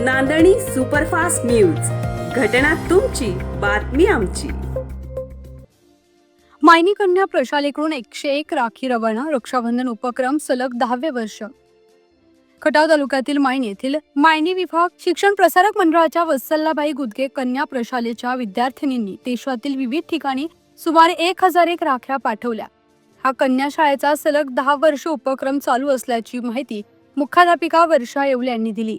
नांदणी superfast news. घटना तुमची बातमी आमची. मायनी कन्या प्रशालेकडून एकशे एक राखी रवाना रक्षाबंधन उपक्रम सलग दहावे वर्ष. खटाव तालुक्यातील मायनी येथील मायनी विभाग शिक्षण प्रसारक मंडळाच्या वत्सल्लाबाई गुदगे कन्या प्रशालेच्या विद्यार्थिनींनी देशातील विविध ठिकाणी सुमारे एक हजार एक राख्या पाठवल्या. हा कन्या शाळेचा सलग दहा वर्ष उपक्रम चालू असल्याची माहिती मुख्याध्यापिका वर्षा येवले यांनी दिली.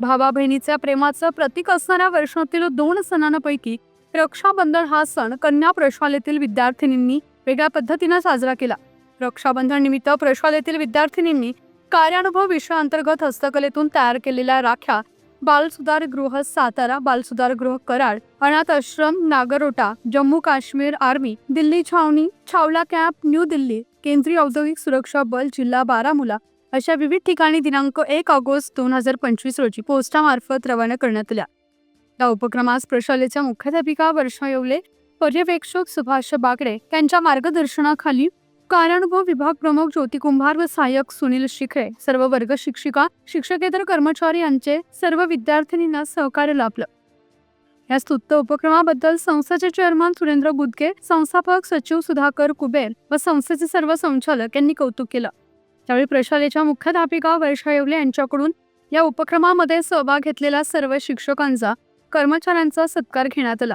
भावा बहिणीच्या प्रेमाचं प्रतीक असणाऱ्या वर्षातील दोन सणांपैकी रक्षाबंधन हा सण कन्या प्रशालेतील विद्यार्थिनींनी वेगळ्या पद्धतीनं साजरा केला. रक्षाबंधन निमित्त प्रशालेतील विद्यार्थिनींनी कार्यानुभव विषयाअंतर्गत हस्तकलेतून तयार केलेल्या राख्या बालसुधार गृह सातारा बालसुधार गृह कराड अनाथ आश्रम नागरोटा जम्मू काश्मीर आर्मी दिल्ली छावणी छावला कॅम्प न्यू दिल्ली केंद्रीय औद्योगिक सुरक्षा बल जिल्हा बारामुला अशा विविध ठिकाणी दिनांक एक ऑगस्ट दोन हजार पंचवीस रोजी पोस्टामार्फत रवाना करण्यात आल्या. या उपक्रमास प्रशालेच्या मुख्याध्यापिका वर्षा येवले पर्यवेक्षक सुभाष बागडे यांच्या मार्गदर्शनाखाली कार्यानुभव विभाग प्रमुख ज्योती कुंभार व सहाय्यक सुनील शिखरे सर्व वर्ग शिक्षिका शिक्षकेतर कर्मचारी यांचे सर्व विद्यार्थिनींना सहकार्य लाभलं. या स्तुत्त उपक्रमाबद्दल संस्थेचे चेअरमन सुरेंद्र गुदके संस्थापक सचिव सुधाकर कुबेर व संस्थेचे सर्व संचालक यांनी कौतुक केलं. त्यावेळी प्रशालेच्या मुख्याध्यापिका वर्षा येवले यांच्याकडून या उपक्रमामध्ये सहभाग घेतलेल्या सर्व शिक्षकांचा कर्मचाऱ्यांचा सत्कार घेण्यात आला.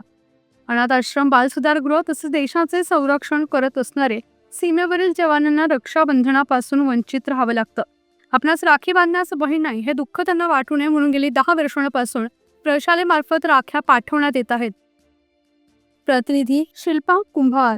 अनाथ आश्रम बालसुधारगृह तसेच देशाचे संरक्षण करत असणारे सीमेवरील जवानांना रक्षाबंधनापासून वंचित राहावं लागतं. आपणास राखी बांधण्यास बहीण नाही हे दुःख त्यांना वाटू नये म्हणून गेली दहा वर्षांपासून प्रशालेमार्फत राख्या पाठवण्यात येत आहेत. प्रतिनिधी शिल्पा कुंभार